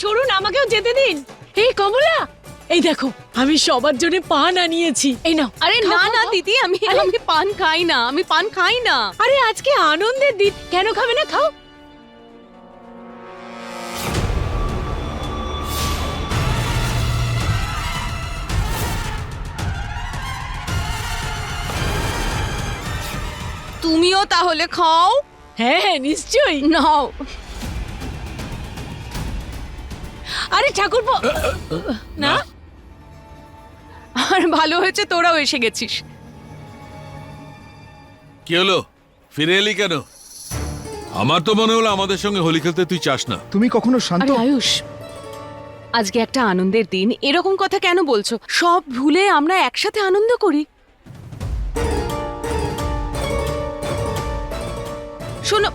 সরুন আমাকেও যেতে দিন। এই কমলা এই দেখো আমি সবার জন্য পান আনিয়েছি। এই নাও। আরে না না দিদি আমি আমি পান খাই না আমি পান খাই না। আরে আজকে আনন্দের দিন। কেন খাবে না? খাও। তুমিও তাহলে খাও। হ্যাঁ হ্যাঁ নিশ্চয়ই। নাও। আরে ঠাকুরপো না? আর ভালো হয়েছে তোরাও এসে গেছিস। কি হলো? ফিরে এলি কেন? আমার তো মনে হলো আমাদের সঙ্গে হোলি খেলতে তুই চাস না। তুমি কখনো শান্ত? আরে আয়ুষ আজকে একটা আনন্দের দিন। এরকম কথা কেন বলছো? সব ভুলে আমরা একসাথে আনন্দ করি। শোনো।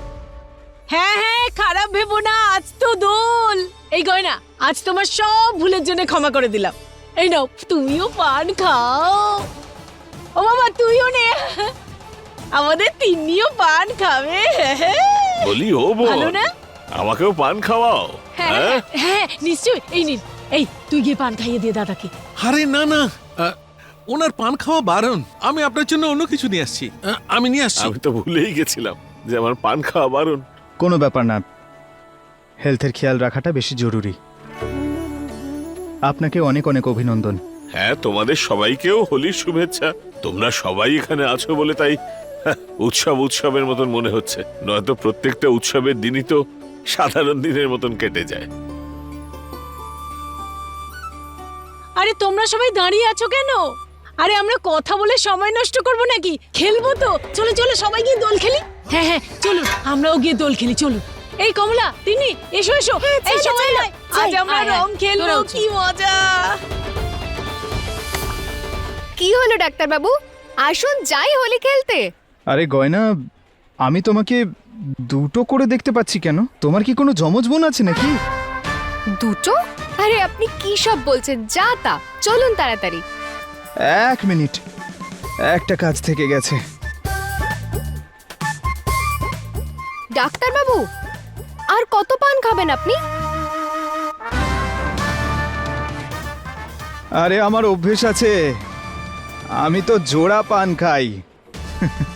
হ্যাঁ হ্যাঁ খারাপ ভেবো না আজ তো দোল। এই গয়না আজ তোমার সব ভুলের জন্য ক্ষমা করে দিলাম। এই নাও তুমিও পান খাও। ও বাবা তুইও নে। আমাদের তিনিও পান খাবে। বলি ও ভালো না? আমাকেও পান খাওয়াও হ্যাঁ হ্যাঁ? হ্যাঁ নিশ্চয়ই। এই নিন এই তুই গিয়ে পান খাইয়ে দিয়ে দাদাকে। আরে না না ওনার পান খাওয়া বারণ। আমি আপনার জন্য অন্য কিছু নিয়ে আসছি। আমি নিয়ে আসছি। আমি তো ভুলেই গেছিলাম যে আমার পান খাওয়া বারণ। কোনো ব্যাপার না। হেলথের খেয়াল রাখাটা বেশি জরুরি। আপনাকে অনেক অনেক অভিনন্দন। হ্যাঁ তোমাদের সবাইকেও হোলির শুভেচ্ছা। তোমরা সবাই এখানে আছো বলে তাই হ্যাঁ, উৎসব উৎসবের মতন মনে হচ্ছে। নয়তো প্রত্যেকটা উৎসবের দিনই তো সাধারণ দিনের মতন কেটে যায়। আরে তোমরা সবাই দাঁড়িয়ে আছো কেন? আরে আমরা কথা বলে সময় নষ্ট করব নাকি? খেলব তো। চলো চলো সবাই গিয়ে দোল খেলি। হ্যাঁ হ্যাঁ চলুন আমরাও গিয়ে দোল খেলি চলুন এই কমলা তিনি এসো এসো। এই সময় নয় আজ আমরা রং খেলব। কি মজা। কি হলো ডাক্তারবাবু? আসুন যাই হোলি খেলতে। আরে গয়না আমি তোমাকে দুটো করে দেখতে পাচ্ছি কেন? তোমার কি কোনো জমজ বোন আছে নাকি? দুটো? আরে আপনি কি সব বলছেন? যা তা। চলুন তাড়াতাড়ি। এক মিনিট। একটা কাজ থেকে গেছে। ডাক্তারবাবু আর কত পান খাবেন আপনি? আরে আমার অভ্যেস আছে। আমি তো জোড়া পান খাই।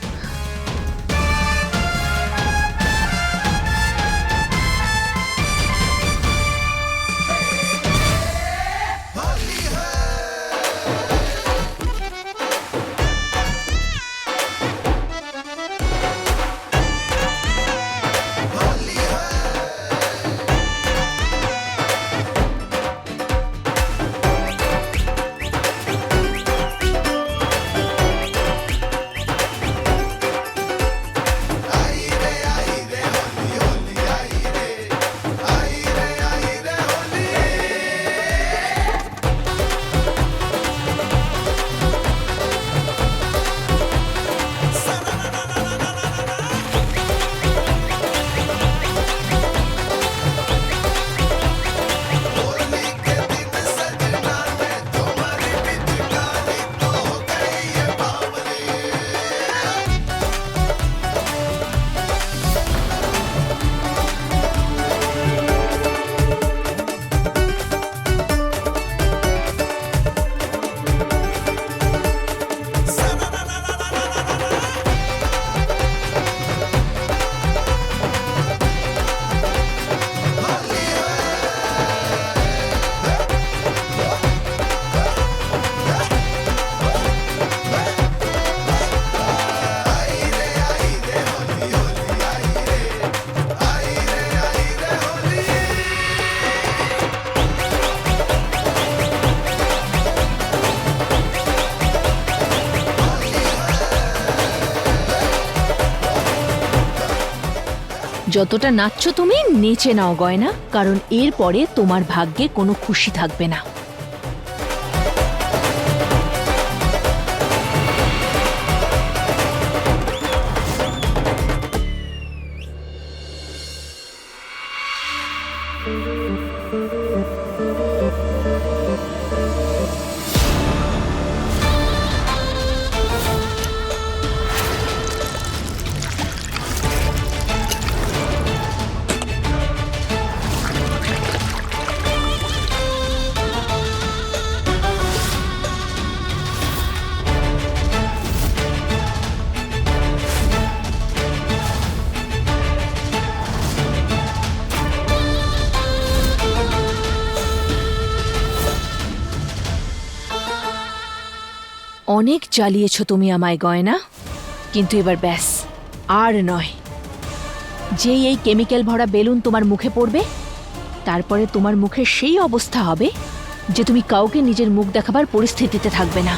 যতটা নাচছ তুমি নেচে নাও গয়না কারণ এরপরে তোমার ভাগ্যে কোনো খুশি থাকবে না। অনেক চালিয়েছ তুমি আমায়, গয়না। কিন্তু এবার ব্যাস, আর নয়। যেই এই কেমিক্যাল ভরা বেলুন তোমার মুখে পড়বে, তারপরে তোমার মুখে সেই অবস্থা হবে যে তুমি কাউকে নিজের মুখ দেখাবার পরিস্থিতিতে থাকবে না।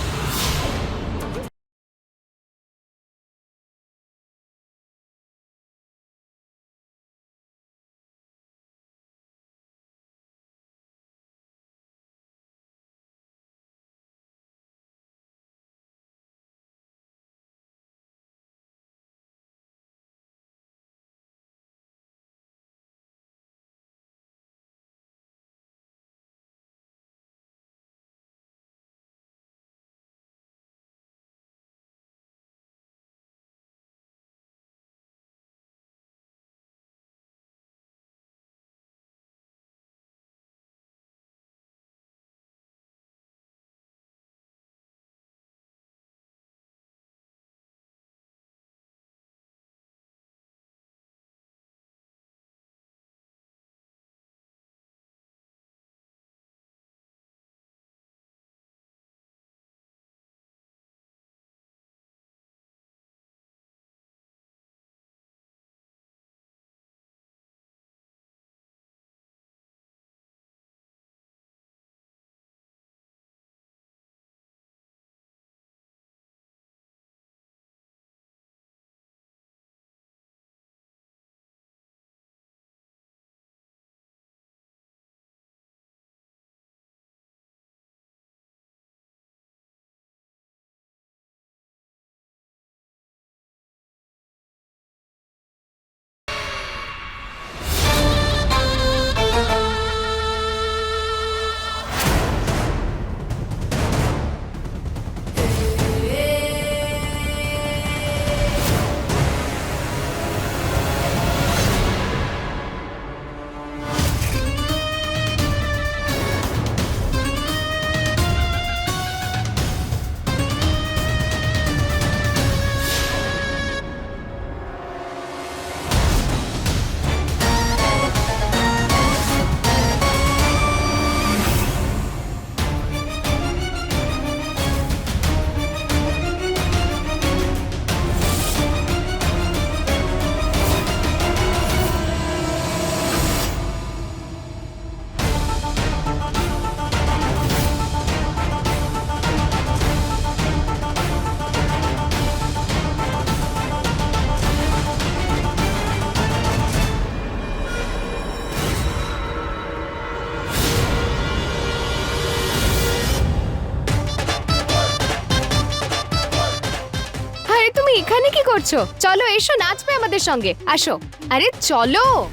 করছ? চলো, এসো, নাচবে আমাদের সঙ্গে। আসো। আরে, চলো।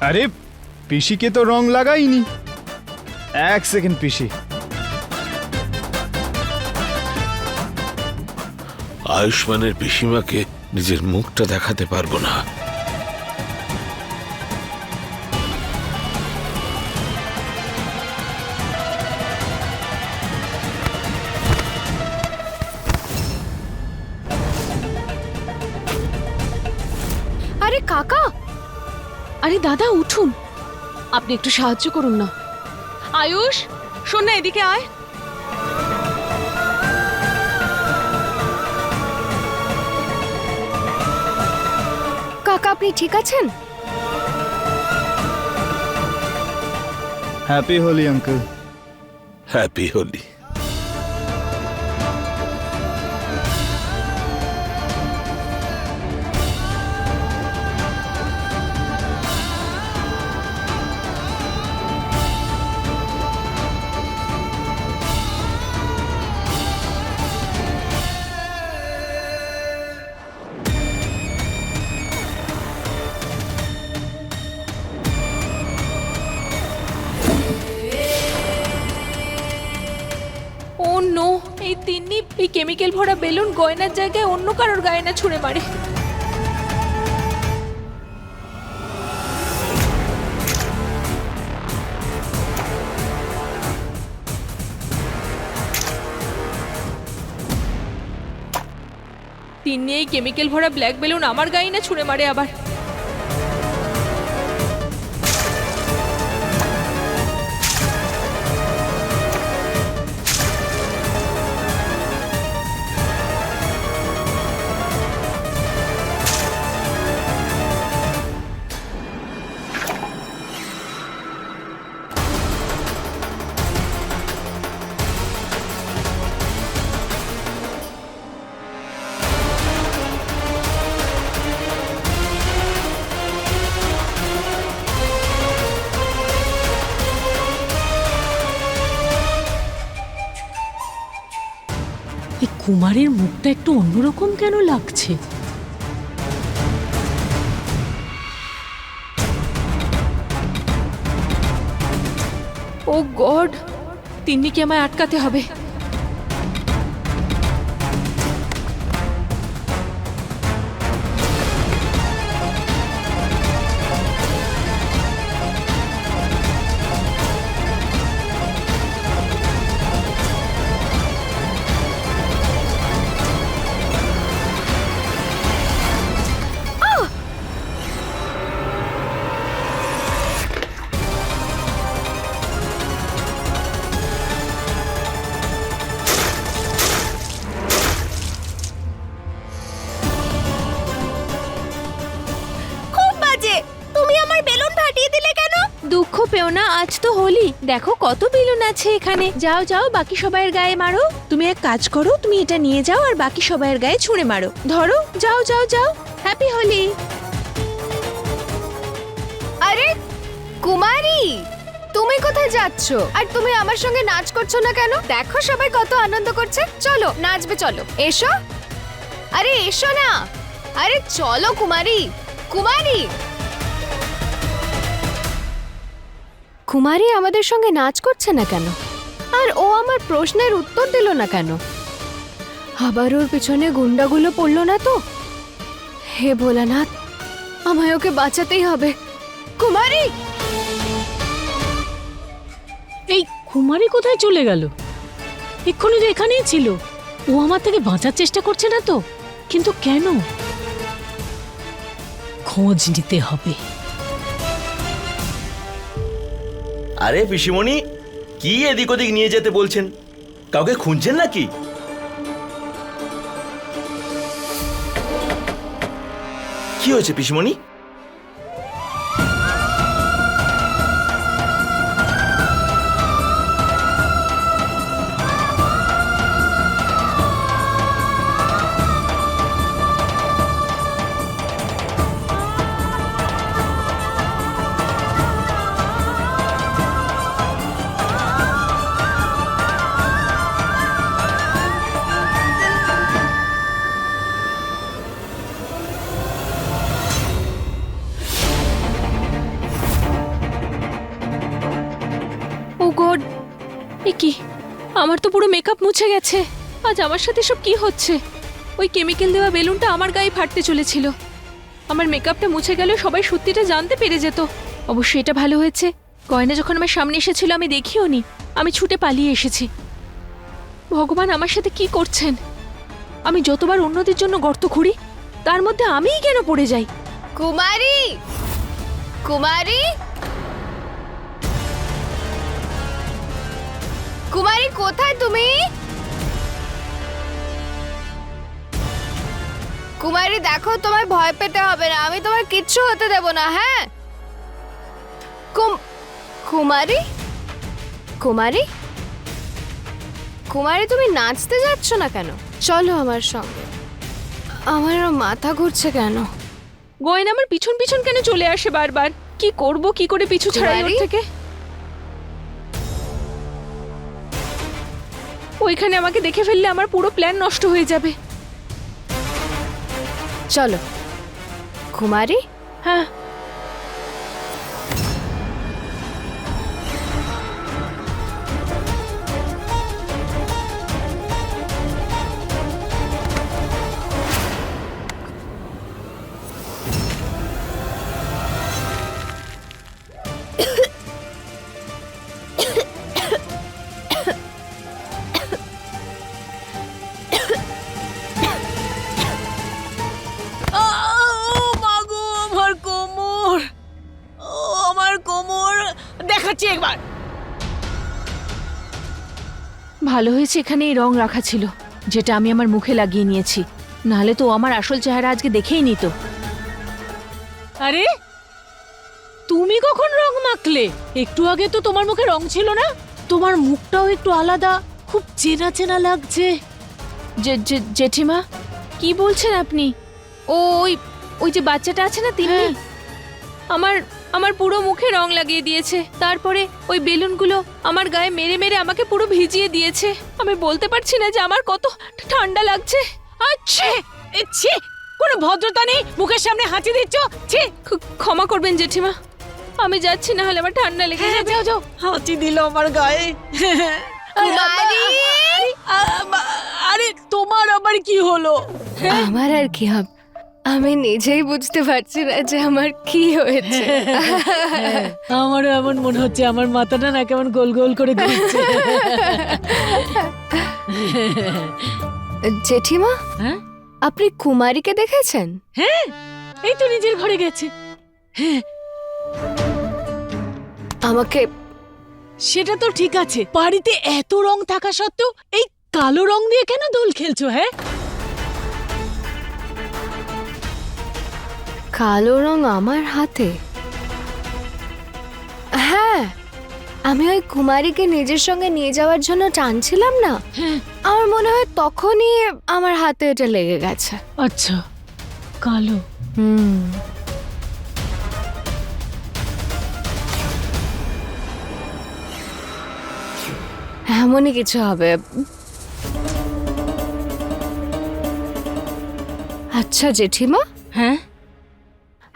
আরে, পিসিকে তো রং লাগাইনি। এক সেকেন্ড, পিসি। আয়ুষ্মানের পিসিমাকে নিজের মুখটা দেখাতে পারব না। আরে কাকা! আরে দাদা, উঠুন। আপনি একটু সাহায্য করুন না। আয়ুষ, শোন না, এদিকে আয়। কাকা আপনি ঠিক আছেন? Happy Holi uncle happy Holi গিন্নি এই কেমিক্যাল ভরা বেলুন গয়নার জায়গায় অন্য কারোর গায়ে না ছুঁড়ে মারে। তিন্নি, এই কেমিক্যাল ভরা ব্ল্যাক বেলুন আমার গায়ে না ছুঁড়ে মারে আবার। কুমারের মুখটা একটু অন্যরকম কেন লাগছে? ও গড তিন্নিকে আমায় আটকাতে হবে। দেখো কত বেলুন আছে এখানে। যাও যাও, বাকি সবাইয়ের গায়ে মারো। তুমি এক কাজ করো, তুমি এটা নিয়ে যাও আর বাকি সবাইয়ের গায়ে ছুঁড়ে মারো। ধরো, যাও যাও যাও। হ্যাপি হোলি আরে, কুমারী, তুমি কোথায় যাচ্ছ? আর তুমি আমার সঙ্গে নাচ করছ না কেন? দেখো সবাই কত আনন্দ করছে। চলো, নাচবে, চলো। এসো। আরে, এসো না। আরে, চলো কুমারী। কুমারী কুমারী আমাদের সঙ্গে নাচ করছে না কেন? আর ও আমার প্রশ্নের উত্তর দিল না কেন? আবার ওর পিছনে গুন্ডাগুলো পড়ল না তো? হে ভোলানাথ, আমায় ওকে বাঁচাতেই হবে। কুমারী! এই কুমারী কোথায় চলে গেল? এক্ষুনি তো এখানেই ছিল। ও আমার থেকে বাঁচার চেষ্টা করছে না তো? কিন্তু কেন? খোঁজ নিতে হবে। আরে পিসিমণি কি এদিক ওদিক নিয়ে যেতে বলছেন? কাউকে খুঁজছেন নাকি? কি হয়েছে পিসিমণি? পুরো মেকআপ মুছে গেছে। আজ আমার সাথে সব কি হচ্ছে? ওই কেমিক্যাল দেওয়া বেলুনটা আমার গায়ে ফাটতে চলেছিল। আমার মেকআপটা মুছে গেলে সবাই সত্যিটা জানতে পেরে যেত। অবশ্যই এটা ভালো হয়েছে। গয়না যখন আমার সামনে এসেছিল, আমি দেখিও নি। আমি ছুটে পালিয়ে এসেছি। ভগবান আমার সাথে কি করছেন? আমি যতবার অন্যদের জন্য গর্ত খুঁড়ি, তার মধ্যে আমিই কেন পড়ে যাই? কুমারী! কুমারী! কুমারী কোথায় তুমি? কুমারী দেখো তোমায় ভয় পেতে হবে না। আমি তোমার কিচ্ছু হতে দেব না হ্যাঁ? কুম কুমারী? কুমারী? কুমারী তুমি নাচতে যাচ্ছ না কেন? চলো আমার সঙ্গে। আমার মাথা ঘুরছে কেন? গয়না আমার পিছন পিছন কেন চলে আসে বারবার? কি করব কি করে পিছু ছাড়াই ওর থেকে? ওইখানে আমাকে দেখে ফেললে আমার পুরো প্ল্যান নষ্ট হয়ে যাবে। চলো। কুমারী? হ্যাঁ। ভালো হয়েছে এখানে এই রং রাখা ছিল যেটা আমি আমার মুখে লাগিয়ে নিয়েছি। নাহলে তো আমার আসল চেহারা আজকে দেখেই নিত। আরে তুমি কখন রং মাখলে? একটু আগে তো তোমার মুখে রং ছিল না? তোমার মুখটাও একটু আলাদা খুব চেনা চেনা লাগছে। জেঠিমা কি বলছেন আপনি? ও ওই ওই যে বাচ্চাটা আছে না তিনি হ্যাঁ। আমার আমার পুরো মুখে রং লাগিয়ে দিয়েছে। তারপরে ওই বেলুনগুলো আমার গায়ে মেরে মেরে আমাকে পুরো ভিজিয়ে দিয়েছে। আমি বলতে পারছি না যে আমার কত ঠান্ডা লাগছে। আচ্ছে! ছি! কোনো ভদ্রতা নেই? মুখের সামনে হাঁচি দিচ্ছ? ছি! ক্ষ- ক্ষমা করবেন জেঠিমা। আমি যাচ্ছি না হলে আমার ঠান্ডা লেগে হ্যাঁ যাবে। যাও যাও। হাঁচি দিল আমার গায়ে! আরে তোমার আবার কি হলো? আমার আর কি হবে? আমি নিজেই বুঝতে পারছি না যে আমার কি হয়েছে। আমারও এমন মনে হচ্ছে আমার মাথাটা না কেমন গোল গোল করে ঘুরছে জেঠিমা হ্যাঁ? আপনি কুমারীকে দেখেছেন? হ্যাঁ এই তো নিজের ঘরে গেছে। হ্যাঁ আমাকে সেটা তো ঠিক আছে বাড়িতে এত রং থাকা সত্ত্বেও এই কালো রং দিয়ে কেন দোল খেলছো হ্যাঁ? কালো রং আমার হাতে? হ্যাঁ আমি ওই কুমারীকে নিজের সঙ্গে নিয়ে যাওয়ার জন্য টানছিলাম না। হ্যাঁ। আমার মনে হয় তখনই আমার হাতে এটা লেগে গেছে। আচ্ছা কালো। হুম। এমনই কিছু হবে। আচ্ছা জেঠিমা? হ্যাঁ?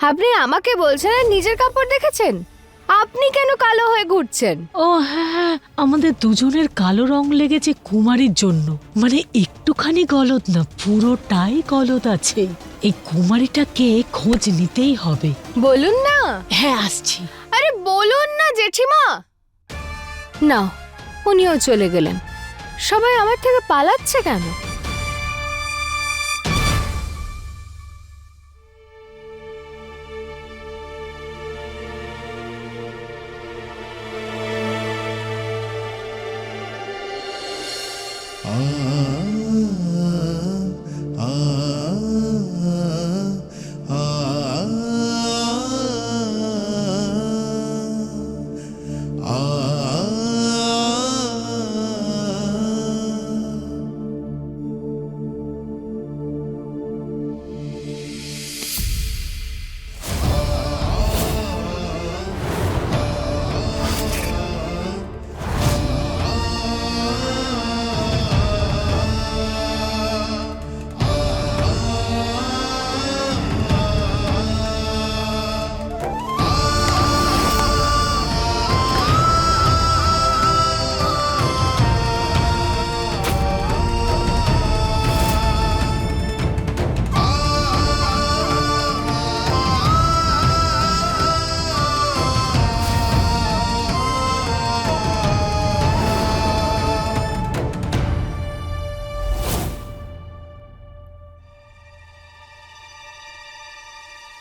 আপনি আমাকে বলছেন আর নিজের কাপড় দেখেছেন? আপনি কেন কালো হয়ে ঘুরছেন? ও হ্যাঁ হ্যাঁ আমাদের দুজনের কালো রং লেগেছে কুমারীর জন্য। মানে একটুখানি গলদ না পুরোটাই গলদ আছে। এই কুমারীটাকে খোঁজ নিতেই হবে। বলুন না। হ্যাঁ আসছি। আরে বলুন না জেঠিমা। না উনিও চলে গেলেন। সবাই আমার থেকে পালাচ্ছে কেন?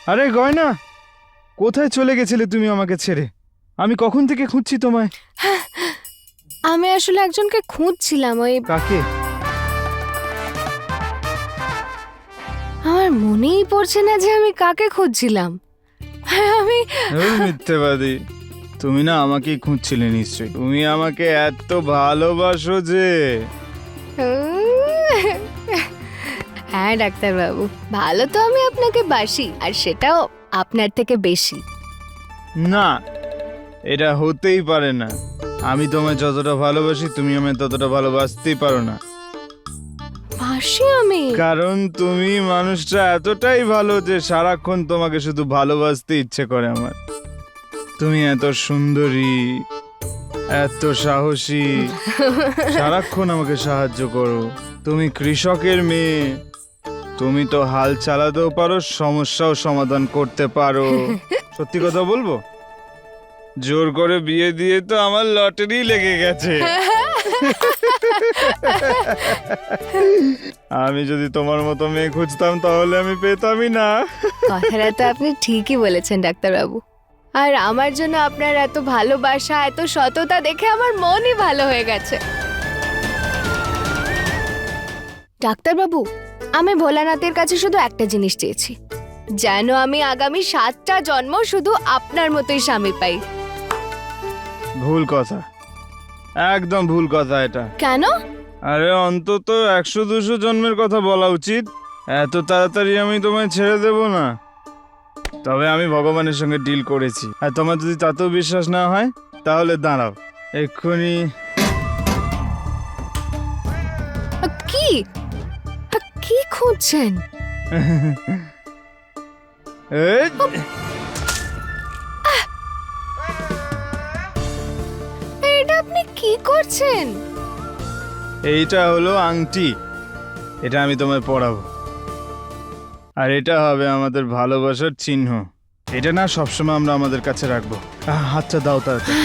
আরে গয়না কোথায় চলে গেছিলে তুমি আমাকে ছেড়ে? আমি কখন থেকে খুঁজছি তোমায়? আমি আসলে একজনকে খুঁজছিলাম ওই কাকে? আমার মনেই পড়ছে না যে আমি কাকে খুঁজছিলাম। হ্যাঁ, আমি ধুর, মিথ্যেবাদী তুমি না আমাকেই খুঁজছিলে নিশ্চয়ই। তুমি আমাকে এত ভালোবাসো যে হ্যাঁ ডাক্তারবাবু। ভালো তো আমি আপনাকে বাসি আর সেটাও আপনার থেকে বেশি। না এটা হতেই পারে না। আমি তোমায় যতটা ভালোবাসি তুমি আমায় ততটা ভালোবাসতেই পারো না। বাসি আমি? কারণ তুমি মানুষটা এতটাই ভালো যে সারাক্ষণ তোমাকে শুধু ভালোবাসতে ইচ্ছে করে আমার। তুমি এত সুন্দরী এত সাহসী সারাক্ষণ আমাকে সাহায্য করো। তুমি কৃষকের মেয়ে তুমি তো হাল চালাতেও পারো সমস্যাও সমাধান করতে পারো। সত্যি কথা বলব? জোর করে বিয়ে দিয়ে তো আমার লটারি লেগে গেছে। আমি যদি তোমার মতো মেয়ে খুঁজতাম তাহলে আমি পেতামই না। কথাটা তো আপনি ঠিকই বলেছেন ডাক্তারবাবু। আর আমার জন্য আপনার এত ভালোবাসা এত সততা দেখে আমার মনই ভালো হয়ে গেছে। ডাক্তারবাবু আমি ভোলানাথের কাছে শুধু একটা জিনিস চেয়েছি। যেন আমি আগামী সাতটা জন্ম শুধু আপনার মতোই স্বামী পাই। ভুল কথা। একদম ভুল কথা এটা। কেন? আরে অন্তত একশো দুশো জন্মের কথা বলা উচিত। এত তাড়াতাড়ি আমি তোমায় ছেড়ে দেব না। তবে আমি ভগবানের সঙ্গে ডিল করেছি। আর তোমার যদি তাতেও বিশ্বাস না হয় তাহলে দাঁড়াও। এক্ষুনি কি? কি খুঁজছেন? এটা আপনি কি করছেন? এইটা হলো আংটি। এটা আমি তোমায় পড়াবো। আর এটা হবে আমাদের ভালোবাসার চিহ্ন। এটা না সবসময় আমরা আমাদের কাছে রাখব। হাতটা দাও তাড়াতাড়ি।